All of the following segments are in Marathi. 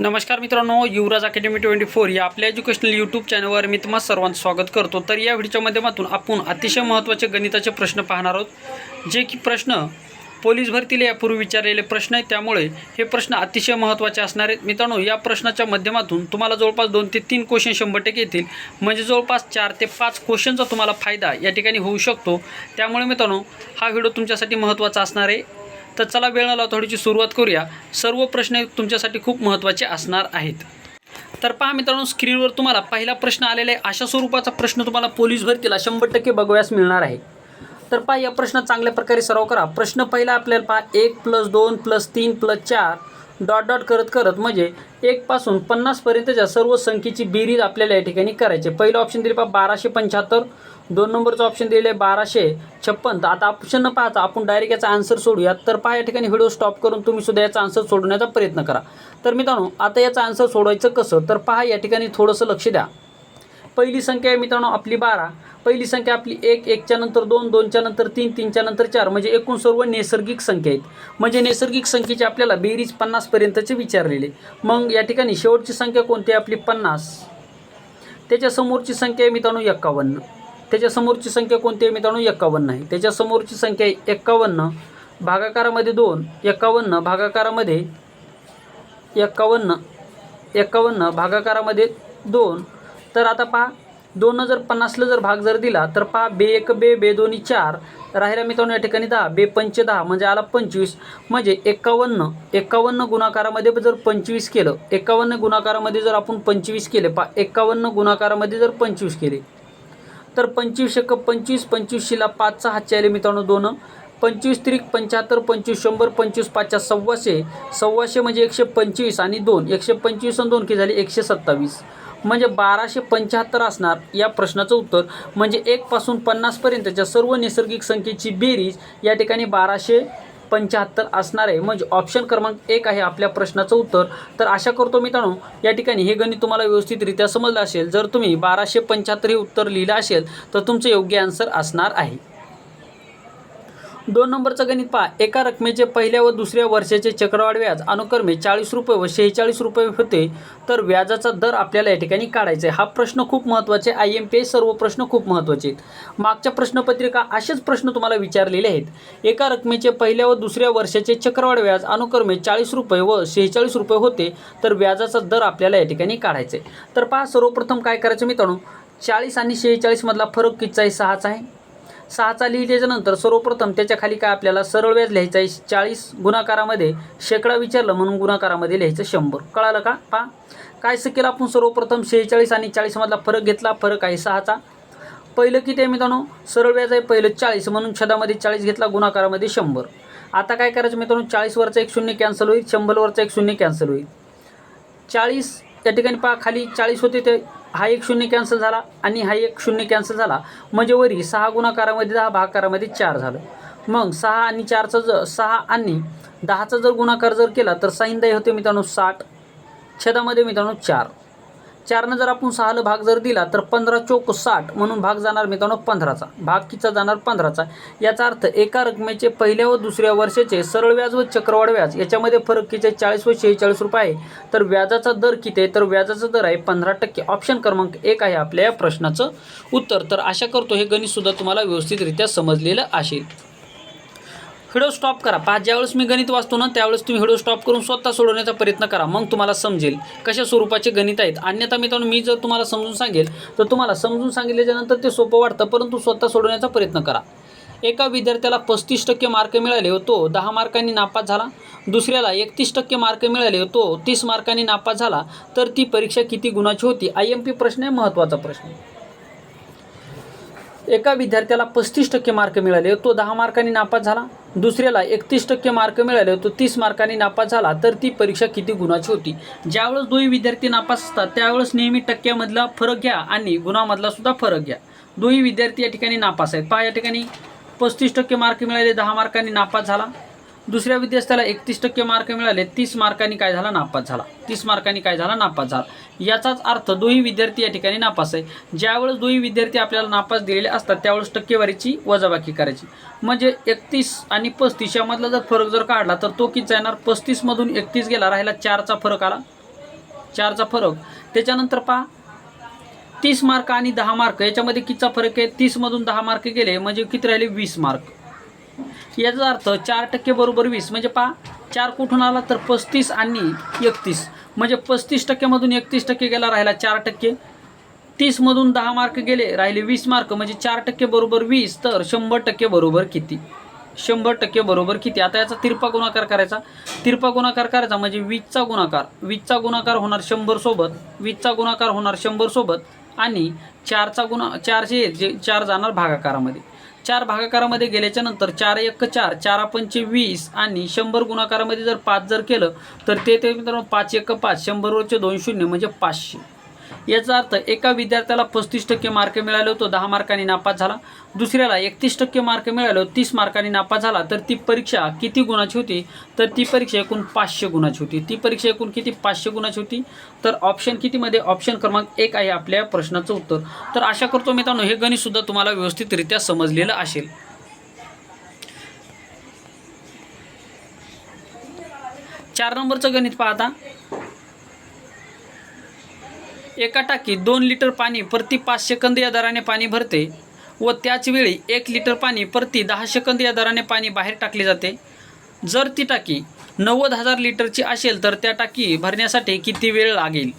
नमस्कार मित्रांनो युवराज अकॅडमी ट्वेंटी फोर या आपल्या एज्युकेशनल यूट्यूब चॅनलवर मी तुम्हाला सर्वांचं स्वागत करतो. तर या व्हिडिओच्या माध्यमातून आपण अतिशय महत्त्वाचे गणिताचे प्रश्न पाहणार आहोत जे की प्रश्न पोलीस भरतीला यापूर्वी विचारलेले प्रश्न आहेत. त्यामुळे हे प्रश्न अतिशय महत्त्वाचे असणार आहेत. मित्रांनो या प्रश्नाच्या माध्यमातून तुम्हाला जवळपास दोन ते तीन क्वेश्चन शंभर टक्के येतील. म्हणजे जवळपास चार ते पाच क्वेश्चनचा तुम्हाला फायदा या ठिकाणी होऊ शकतो. त्यामुळे मित्रांनो हा व्हिडिओ तुमच्यासाठी महत्त्वाचा असणार आहे. तर चला वेळ न लावता थोडीशी सुरुवात करूया. सर्व प्रश्न तुमच्यासाठी खूप महत्त्वाचे असणार आहेत. तर पहा मित्रांनो स्क्रीनवर तुम्हाला पहिला प्रश्न आलेला आहे. अशा स्वरूपाचा प्रश्न तुम्हाला पोलीस भरतीला शंभर टक्के बघाव्यास मिळणार आहे. तर पहा या प्रश्न चांगल्या प्रकारे सराव करा. प्रश्न पहिला आपल्याला पहा एक प्लस दोन प्लस तीन प्लस चार. डॉट डॉट करत करत म्हणजे एकपासून पन्नासपर्यंतच्या सर्व संख्येची बेरीज आपल्याला या ठिकाणी करायची पहिलं ऑप्शन दिले पहा बाराशे पंच्याहत्तर. दोन नंबरचं ऑप्शन दिले आहे बाराशे छप्पन. तर आता ऑप्शन न पाहता आपण डायरेक्ट याचा आन्सर सोडूया. तर पहा या ठिकाणी व्हिडिओ स्टॉप करून तुम्ही सुद्धा याचा आन्सर सोडवण्याचा प्रयत्न करा. तर मित्रांनो आता याचा आन्सर सोडवायचं कसं? तर पहा या ठिकाणी थोडंसं लक्ष द्या. पहिली संख्या आहे मित्रांनो आपली बारा. पहिली संख्या आपली एक एकच्या नंतर दोन दोनच्या नंतर तीन तीनच्या नंतर चार. म्हणजे एकूण सर्व नैसर्गिक संख्या आहेत. म्हणजे नैसर्गिक संख्येचे आपल्याला बेरीज पन्नासपर्यंतचे विचारलेले. मग या ठिकाणी शेवटची संख्या कोणती आहे? आपली पन्नास. त्याच्यासमोरची संख्या आहे मित्रांनो एक्कावन्न. त्याच्यासमोरची संख्या कोणती आहे मित्रांनो? एक्कावन्न आहे. त्याच्यासमोरची संख्या आहे एक्कावन्न. भागाकारामध्ये दोन एक्कावन्न. भागाकारामध्ये एक्कावन्न. एक्कावन्न. भागाकारामध्ये दोन तर आता पहा दोन हजार पन्नासला जर भाग जर दिला तर पहा बे एक बे बे दोन्ही चार. राहिला मित्रांनो या ठिकाणी दहा बे पंच दहा म्हणजे आला पंचवीस. म्हणजे एकावन्न एकावन्न गुणाकारामध्ये जर पंचवीस केलं एकावन्न गुणाकारामध्ये जर आपण पंचवीस केले पहा एकावन्न गुणाकारामध्ये जर पंचवीस केले. तर पंचवीस एक पंचवीस पंचवीसशीला पाचचा हातचे आले मित्रांनो दोन. पंचवीस त्रिक पंच्याहत्तर पंचवीस शंभर पंचवीस पाचच्या सव्वाशे. सव्वाशे म्हणजे एकशे पंचवीस आणि दोन. एकशे पंचवीस आणि दोन किती झाली? एकशे सत्तावीस. म्हणजे बाराशे पंच्याहत्तर असणार या प्रश्नाचं उत्तर. म्हणजे एकपासून पन्नासपर्यंतच्या सर्व नैसर्गिक संख्येची बेरीज या ठिकाणी बाराशे पंच्याहत्तर असणार आहे. म्हणजे ऑप्शन क्रमांक एक आहे आपल्या प्रश्नाचं उत्तर. तर आशा करतो मित्रांनो या ठिकाणी हे गणित तुम्हाला व्यवस्थितरित्या समजलं असेल. जर तुम्ही बाराशे पंच्याहत्तर हे उत्तर लिहिलं असेल तर तुमचं योग्य आन्सर असणार आहे. दोन नंबरचं गणित पहा. एका रकमेचे पहिल्या व दुसऱ्या वर्षाचे चक्रवाढ व्याज अनुक्रमे चाळीस रुपये व शेहेचाळीस रुपये होते. तर व्याजाचा दर आपल्याला या ठिकाणी काढायचा आहे. हा प्रश्न खूप महत्त्वाचे आय एम पी सर्व प्रश्न खूप महत्त्वाचे आहेत. मागच्या प्रश्नपत्रिका असेच प्रश्न तुम्हाला विचारलेले आहेत. एका रकमेचे पहिल्या व दुसऱ्या वर्षाचे चक्रवाढ व्याज अनुक्रमे चाळीस रुपये व शेहेचाळीस रुपये होते. तर व्याजाचा दर आपल्याला या ठिकाणी काढायचा आहे. तर पहा सर्वप्रथम काय करायचं मित्रांनो? चाळीस आणि शेहेचाळीसमधला फरक कितचा आहे? सहाचा आहे. सहाचा लिहिल्याच्यानंतर सर्वप्रथम त्याच्याखाली काय आपल्याला सरळ व्याज लिहायचं आहे? चाळीस गुणाकारामध्ये शेकडा विचारलं म्हणून गुणाकारामध्ये लिहायचं शंभर. कळालं का? पा काय केलं आपण सर्वप्रथम शेहेचाळीस आणि चाळीसमधला फरक घेतला? फरक आहे सहाचा. पहिलं किती आहे मित्रांनो? सरळ व्याज आहे पहिलं चाळीस म्हणून छदामध्ये चाळीस घेतला गुणाकारामध्ये शंभर. आता काय करायचं मित्रांनो? चाळीसवरचा एक शून्य कॅन्सल होईल शंभरवरचा एक शून्य कॅन्सल होईल. चाळीस या ठिकाणी पहा खाली चाळीस होते ते हा एक शून्य कॅन्सल झाला आणि हा एक शून्य कॅन्सल झाला. म्हणजे वरी सहा गुणाकारामध्ये दहा भागाकारामध्ये चार झालं. मग सहा आणि चारचं जर सहा आणि दहाचा जर गुणाकार जर केला तर साईंदाई होते मित्रांनो साठ छेदामध्ये मित्रांनो चार. चारनं जर आपण सहाला भाग जर दिला तर पंधरा चौक साठ म्हणून भाग जाणार मित्रांनो पंधराचा. भाग किचा जाणार? पंधराचा. याचा अर्थ एका रकमेचे पहिल्या व दुसऱ्या वर्षाचे सरळ व्याज व चक्रवाढ व्याज याच्यामध्ये फरक किती आहे? चाळीस व शेहेचाळीस रुपये आहे. तर व्याजाचा दर किती आहे? तर व्याजाचा दर आहे पंधरा टक्के. ऑप्शन क्रमांक एक आहे आपल्या या प्रश्नाचं उत्तर. तर आशा करतो हे गणितसुद्धा तुम्हाला व्यवस्थितरित्या समजलेलं असेल. व्हिडिओ स्टॉप करा. पहा ज्यावेळेस मी गणित वाचतो ना त्यावेळेस तुम्ही व्हिडिओ स्टॉप करून स्वतः सोडवण्याचा प्रयत्न करा. मग तुम्हाला समजेल कशा स्वरूपाचे गणित आहेत. अन्यथा मित्रांनो मी जर तुम्हाला समजून सांगेल तर तुम्हाला समजून सांगितल्याच्यानंतर ते सोपं वाटतं परंतु स्वतः सोडवण्याचा प्रयत्न करा. एका विद्यार्थ्याला पस्तीस टक्के मार्क मिळाले तो दहा मार्कांनी नापास झाला. दुसऱ्याला एकतीस टक्के मार्क मिळाले तो तीस मार्कांनी नापास झाला तर ती परीक्षा किती गुणाची होती? आय एम पी प्रश्न आहे महत्त्वाचा प्रश्न आहे. एका विद्यार्थ्याला पस्तीस टक्के मार्क मिळाले तो दहा मार्कांनी नापास झाला. दुसऱ्याला एकतीस टक्के मार्क मिळाले तो तीस मार्कांनी नापास झाला तर ती परीक्षा किती गुणाची होती? ज्यावेळेस दोन्ही विद्यार्थी नापास असतात त्यावेळेस नेहमी टक्क्यामधला फरक घ्या आणि गुणामधला सुद्धा फरक घ्या. दोन्ही विद्यार्थी या ठिकाणी नापास आहेत. पहा या ठिकाणी पस्तीस टक्के मार्क मिळाले दहा मार्कांनी नापास झाला. दुसऱ्या विद्यार्थ्याला एकतीस टक्के मार्क मिळाले तीस मार्कांनी काय झाला? नापास झाला. तीस मार्कांनी काय झाला? नापास झाला. याचाच अर्थ दोन्ही विद्यार्थी या ठिकाणी नापास आहे. ज्यावेळेस दोन्ही विद्यार्थी आपल्याला नापास दिलेले असतात त्यावेळेस टक्केवारीची वजाबाकी करायची. म्हणजे एकतीस आणि पस्तीस यामधला जर फरक जर काढला तर तो किती येणार पस्तीसमधून एकतीस गेला राहिला चारचा फरक आला. चारचा फरक. त्याच्यानंतर पहा तीस मार्क आणि दहा मार्क याच्यामध्ये कितीचा फरक आहे? तीसमधून दहा मार्क गेले म्हणजे किती राहिले? वीस मार्क याचा अर्थ चार टक्के बरोबर वीस. म्हणजे पहा चार कुठून आला तर पस्तीस आणि एकतीस. म्हणजे पस्तीस टक्क्यामधून एकतीस टक्के गेला राहिला चार टक्के. तीसमधून दहा मार्क गेले राहिले वीस मार्क. म्हणजे चार टक्के बरोबर वीस तर शंभर टक्के बरोबर किती? शंभर टक्के बरोबर किती? आता याचा तिरपा गुणाकार करायचा. तिरपा गुणाकार करायचा म्हणजे वीसचा गुणाकार. वीसचा गुणाकार होणार शंभरसोबत वीजचा वीसचा गुणाकार होणार शंभरसोबत आणि चारचा गुणा चारशे जे चार जाणार भागाकारामध्ये. चार भागाकारामध्ये गेल्याच्यानंतर चार एक चार चार पंचे वीस आणि शंभर गुणाकारामध्ये जर पाच जर केलं तर ते ते मित्रांनो पाच एक पाच शंभरवरचे दोन शून्य म्हणजे पाचशे. याचा अर्थ एका विद्यार्थ्याला पस्तीस टक्के मार्क मिळाले होतो दहा मार्कांनी नापास झाला. दुसऱ्याला एकतीस टक्के मार्क मिळाले तीस मार्कांनी नापास झाला. तर ती परीक्षा किती गुणाची होती? तर ती परीक्षा एकूण पाचशे गुणाची होती. ती परीक्षा एकूण किती? पाचशे गुणाची होती. तर ऑप्शन कितीमध्ये? ऑप्शन क्रमांक एक आहे आपल्या प्रश्नाचं उत्तर. तर आशा करतो मित्रांनो हे गणितसुद्धा तुम्हाला व्यवस्थितरित्या समजलेलं असेल. चार नंबरचं गणित पाहता. एका टाकीत दोन लिटर पाणी प्रति पाच सेकंद या दराने पाणी भरते व त्याचवेळी एक लिटर पाणी प्रति दहा सेकंद या दराने पाणी बाहेर टाकले जाते. जर ती टाकी नव्वद हजार लिटरची असेल तर त्या टाकी भरण्यासाठी किती वेळ लागेल?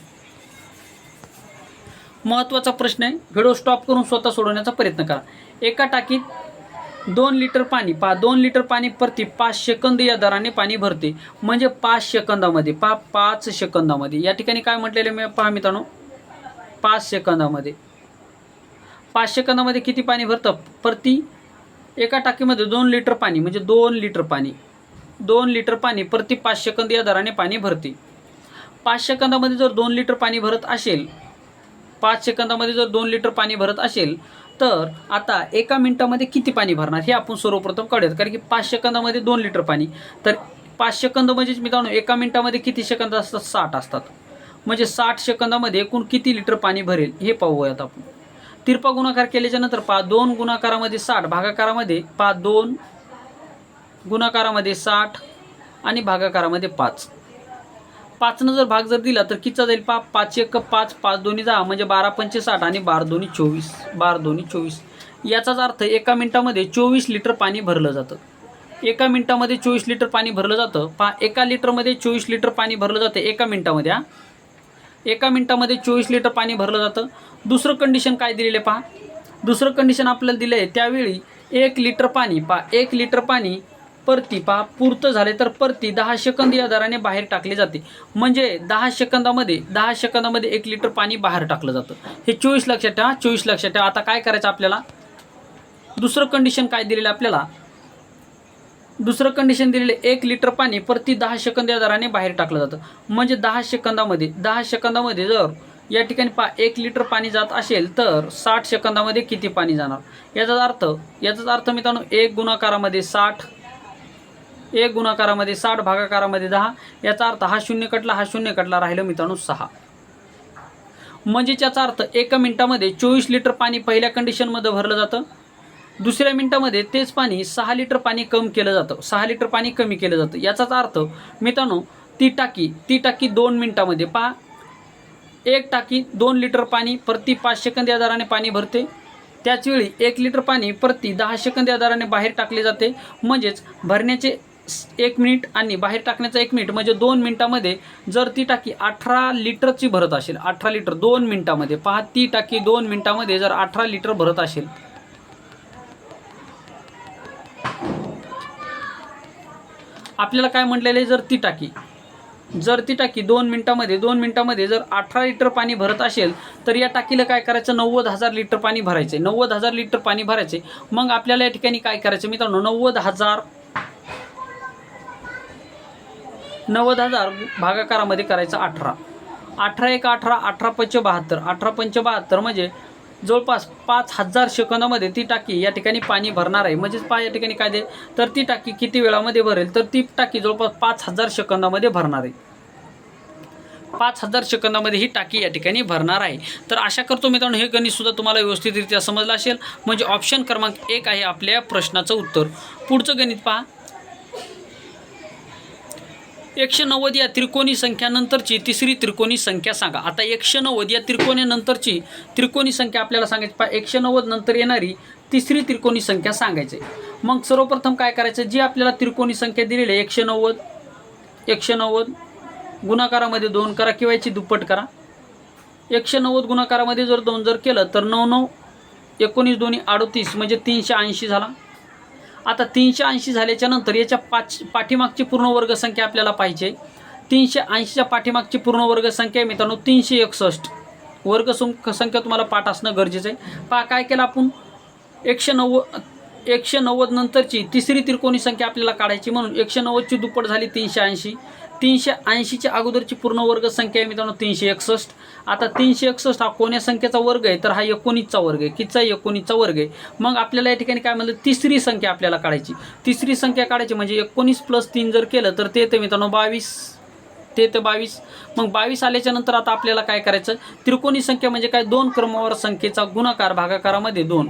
महत्त्वाचा प्रश्न आहे. व्हिडिओ स्टॉप करून स्वतः सोडवण्याचा प्रयत्न करा. एका टाकीत दोन लिटर पाणी पा दोन लिटर पाणी प्रति पाच सेकंद या दराने पाणी भरते. म्हणजे पाच सेकंदामध्ये पा पाच सेकंदामध्ये. या ठिकाणी काय म्हटलेलं मी पहा मित्रांनो. पाच सेकंदामध्ये. पाच सेकंदामध्ये किती पाणी भरतं? प्रति एका टाकीमध्ये दोन लिटर पाणी म्हणजे दोन लिटर पाणी. दोन लिटर पाणी प्रति पाच सेकंद या दराने पाणी भरते. पाच सेकंदामध्ये जर दोन लिटर पाणी भरत असेल पाच सेकंदामध्ये जर दोन लिटर पाणी भरत असेल तर आता एका मिनटामध्ये किती पाणी भरणार? हे आपण सर्वप्रथम काढूयात कारण की पाच सेकंदामध्ये दोन लिटर पाणी. तर पाच सेकंद म्हणजेच मित्रांनो एका मिनटामध्ये किती सेकंद असतात? साठ असतात. म्हणजे साठ सेकंदामध्ये एकूण किती लिटर पाणी भरेल हे पाहूयात आपण. तिरपा गुणाकार केल्याच्यानंतर पहा दोन गुणाकारामध्ये साठ भागाकारामध्ये पहा दोन गुणाकारामध्ये साठ आणि भागाकारामध्ये पाच. पाचनं जर भाग जर दिला तर कितीचा जाईल पा पाच एक पाच पाच दोन्ही दहा म्हणजे बारा पंचे साठ आणि बारा दोन्ही चोवीस बारा दोन्ही चोवीस. याचाच अर्थ एका मिनिटामध्ये चोवीस लिटर पाणी भरलं जातं. एका मिनिटामध्ये चोवीस लिटर पाणी भरलं जातं. पहा एका लिटरमध्ये चोवीस लिटर पाणी भरलं जातं एका मिनिटामध्ये हा. एका मिनटामध्ये चोवीस लिटर पाणी भरलं जातं. दुसरं कंडिशन काय दिलेलं आहे पहा. दुसरं कंडिशन आपल्याला दिलं आहे. त्यावेळी एक लिटर पाणी पहा एक लिटर पाणी परती पहा पुरतं झाले तर परती दहा सेकंद या दराने बाहेर टाकले जाते. म्हणजे दहा सेकंदामध्ये दहा सेकंदामध्ये एक लिटर पाणी बाहेर टाकलं जातं. हे चोवीस लक्षात ठेवा चोवीस लक्षात ठेवा. आता काय करायचं आपल्याला? दुसरं कंडिशन काय दिलेलं आहे आपल्याला? दुसरं कंडिशन दिलेले एक लिटर पाणी प्रति दहा सेकंद या दराने बाहेर टाकलं जातं. म्हणजे दहा सेकंदामध्ये दहा सेकंदामध्ये जर या ठिकाणी पा एक लिटर पाणी जात असेल तर साठ सेकंदामध्ये किती पाणी जाणार? याचाच अर्थ याचाच अर्थ मित्रांनो एक गुणाकारामध्ये साठ एक गुणाकारामध्ये साठ भागाकारामध्ये दहा याचा अर्थ हा शून्य कटला हा शून्य कटला राहिलं मित्रांनो सहा. म्हणजे याचा अर्थ एका मिनिटामध्ये चोवीस लिटर पाणी पहिल्या कंडिशनमध्ये भरलं जातं. दुसऱ्या मिनिटामध्ये तेच पाणी सहा लिटर पाणी कम केलं जातं. सहा लिटर पाणी कमी केलं जातं. याचाच अर्थ मित्रांनो ती टाकी ती टाकी दोन मिनिटामध्ये पहा. एक टाकी दोन लिटर पाणी प्रति पाच सेकंद या दराने पाणी भरते. त्याचवेळी एक लिटर पाणी प्रति दहा सेकंद या दराने बाहेर टाकले जाते. म्हणजेच भरण्याचे एक मिनिट आणि बाहेर टाकण्याचा एक मिनिट म्हणजे दोन मिनिटामध्ये जर ती टाकी अठरा लिटरची भरत असेल अठरा लिटर दोन मिनिटामध्ये पहा ती टाकी दोन मिनिटामध्ये जर अठरा लिटर भरत असेल आपल्याला काय म्हटलेलं आहे? जर ती टाकी. जर ती टाकी दोन मिनटामध्ये दोन मिनटामध्ये जर अठरा लिटर पाणी भरत असेल तर या टाकीला काय करायचं? नव्वद हजार लिटर पाणी भरायचे नव्वद हजार लिटर पाणी भरायचे मग आपल्याला या ठिकाणी काय करायचं मित्रांनो? नव्वद हजार नव्वद हजार भागाकारामध्ये करायचं अठरा. अठरा एक अठरा अठरा पंच बहात्तर अठरा पंच बहात्तर म्हणजे जवळपास पाच हजार सेकंदामध्ये ती टाकी या ठिकाणी पाणी भरणार आहे. म्हणजेच पा या ठिकाणी काय दे? तर ती टाकी किती वेळामध्ये भरेल? तर ती टाकी जवळपास पाच हजार सेकंदामध्ये भरणार आहे. पाच हजार सेकंदामध्ये ही टाकी या ठिकाणी भरणार आहे. तर आशा करतो मित्रांनो हे गणितसुद्धा तुम्हाला व्यवस्थितरित्या समजलं असेल. म्हणजे ऑप्शन क्रमांक एक आहे आपल्या प्रश्नाचं उत्तर. पुढचं गणित पहा. एकशे नव्वद या त्रिकोणी संख्यानंतरची तिसरी त्रिकोणी संख्या सांगा. आता एकशे नव्वद या त्रिकोणीनंतरची त्रिकोणी संख्या आपल्याला सांगायची. पहा एकशे नव्वद नंतर येणारी तिसरी त्रिकोणी संख्या सांगायची. आहे. मग सर्वप्रथम काय करायचं? जी आपल्याला त्रिकोणी संख्या दिलेली आहे एकशे नव्वद एकशे नव्वद गुणाकारामध्ये दोन करा किंवा याची दुप्पट करा. एकशे नव्वद गुणाकारामध्ये जर दोन जर केलं तर नऊ नऊ एकोणीस दोन्ही अडतीस म्हणजे तीनशे ऐंशी झाला. आता तीनशे ऐंशी झाल्याच्यानंतर याच्या पाच पाठीमागची पूर्ण वर्गसंख्या आपल्याला पाहिजे. तीनशे ऐंशीच्या पाठीमागची पूर्ण वर्गसंख्या आहे मित्रांनो तीनशे एकसष्ट. वर्ग संख्या तुम्हाला पाठ असणं गरजेचं आहे. पा काय केलं आपण? एकशे नव्वद एकशे नव्वद नंतरची तिसरी त्रिकोणी संख्या आपल्याला काढायची म्हणून एकशे नव्वदची दुप्पट झाली तीनशे ऐंशी. तीनशे ऐंशीच्या अगोदरची पूर्ण वर्ग संख्या आहे मित्रांनो तीनशे एकसष्ट. आता तीनशे एकसष्ट हा कोण्या संख्येचा वर्ग आहे? तर हा एकोणीसचा वर्ग आहे. कितीचा एकोणीसचा वर्ग आहे. मग आपल्याला या ठिकाणी काय म्हणलं? तिसरी संख्या आपल्याला काढायची. तिसरी संख्या काढायची म्हणजे एकोणीस प्लस तीन जर केलं तर ते मित्रांनो बावीस. ते ते बावीस. मग बावीस आल्याच्यानंतर आता आपल्याला काय करायचं? त्रिकोणी संख्या म्हणजे काय? दोन क्रमावर संख्येचा गुणाकार भागाकारामध्ये दोन.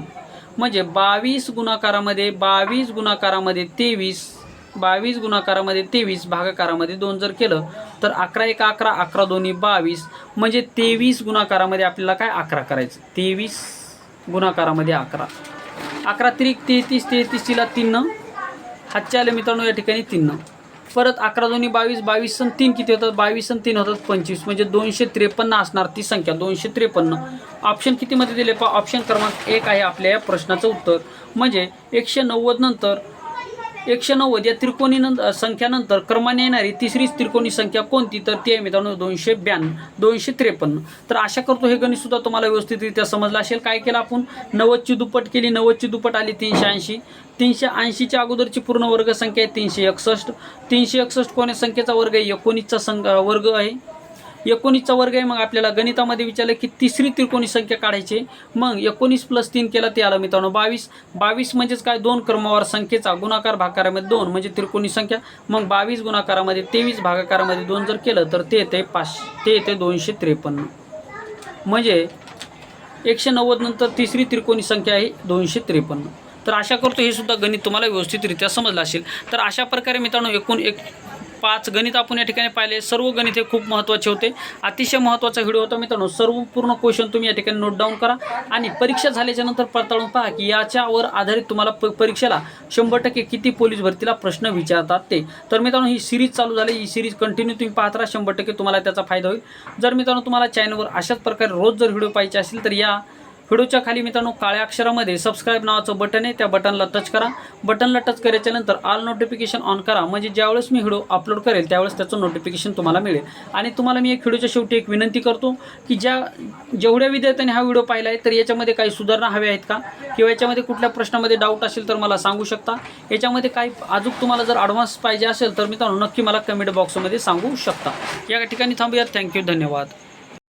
म्हणजे बावीस गुणाकारामध्ये बावीस गुणाकारामध्ये तेवीस. बावीस गुणाकारामध्ये तेवीस भागाकारामध्ये दोन जर केलं तर अकरा एक अकरा अकरा दोन्ही बावीस. म्हणजे तेवीस गुणाकारामध्ये आपल्याला काय अकरा करायचं? तेवीस गुणाकारामध्ये अकरा. अकरा त्रिक तेहतीस तेहतीस तिला तीन. हातच्या आले मित्रांनो या ठिकाणी तीन. परत अकरा दोन्ही बावीस बावीस सण तीन किती होतात? बावीस सन तीन होतात पंचवीस. म्हणजे दोनशे त्रेपन्न असणार ती संख्या दोनशे त्रेपन्न. ऑप्शन कितीमध्ये दिले? पा ऑप्शन क्रमांक एक आहे आपल्या या प्रश्नाचं उत्तर. म्हणजे एकशे नव्वद नंतर एकशे नव्वद या त्रिकोणी संख्यानंतर क्रमाने येणारी तिसरीच त्रिकोणी संख्या कोणती? तर ती आहे मित्रांनो दोनशे ब्याण्णव दोनशे त्रेपन्न. तर आशा करतो हे गणितसुद्धा तुम्हाला व्यवस्थितरित्या समजलं असेल. काय केलं आपण? नव्वदची दुप्पट केली. नव्वदची दुप्पट आली तीनशे ऐंशी. तीनशे ऐंशीच्या अगोदरची पूर्ण वर्गसंख्या आहे तीनशे एकसष्ट. तीनशे एकसष्ट कोण्या संख्येचा वर्ग आहे? एकोणीसचा संघ वर्ग आहे. एकोणीसचा वर्ग आहे मग आपल्याला गणितामध्ये विचारलं की तिसरी त्रिकोणी संख्या काढायची. मग एकोणीस प्लस तीन केला ते आलं मित्रांनो बावीस. बावीस म्हणजेच काय? दोन क्रमवार संख्येचा गुणाकार भागाकारामध्ये दोन म्हणजे त्रिकोणी संख्या. मग बावीस गुणाकारामध्ये तेवीस भागाकारामध्ये दोन जर केलं तर ते येते पाचशे ते येते दोनशे त्रेपन्न. म्हणजे एकशे नव्वद नंतर तिसरी त्रिकोणी संख्या आहे दोनशे त्रेपन्न. तर आशा करतो हे सुद्धा गणित तुम्हाला व्यवस्थितरित्या समजलं असेल. तर अशा प्रकारे मित्रांनो एकूण एक पाच गणित आपण या ठिकाणी पाहिले. सर्व गणित हे खूप महत्त्वाचे होते. अतिशय महत्त्वाचा व्हिडिओ होता. मित्रांनो सर्व पूर्ण क्वेश्चन तुम्ही या ठिकाणी नोट डाऊन करा. आणि परीक्षा झाल्याच्यानंतर पडताळून पहा की याच्यावर आधारित तुम्हाला प परीक्षेला शंभर टक्के किती पोलीस भरतीला प्रश्न विचारतात ते. तर मित्रांनो ही सिरीज चालू झाली. ही सिरीज कंटिन्यू तुम्ही पाहत राहा. शंभर टक्के तुम्हाला त्याचा फायदा होईल. जर मित्रांनो तुम्हाला चॅनलवर अशाच प्रकारे रोज जर व्हिडिओ पाहिजे असेल तर या व्हिडिओच्या खाली मित्रांनो काळ्या अक्षरामध्ये सबस्क्राईब नावाचं बटन आहे. त्या बटनला टच करा. बटनला टच करायच्या नंतर ऑल नोटिफिकेशन ऑन करा. म्हणजे ज्यावेळेस मी व्हिडिओ अपलोड करेल त्यावेळेस त्याचं नोटिफिकेशन तुम्हाला मिळेल. आणि तुम्हाला मी एक व्हिडिओच्या शेवटी एक विनंती करतो की ज्या जेवढ्या विद्यार्थ्यांनी हा व्हिडिओ पाहिला आहे तर याच्यामध्ये काही सुधारणा हव्या आहेत का? किंवा याच्यामध्ये कुठल्या प्रश्नामध्ये डाऊट असेल तर मला सांगू शकता. याच्यामध्ये काही अजून तुम्हाला जर ॲडव्हान्स पाहिजे असेल तर मित्रांनो नक्की मला कमेंट बॉक्समध्ये सांगू शकता. या ठिकाणी थांबूयात. थँक्यू धन्यवाद.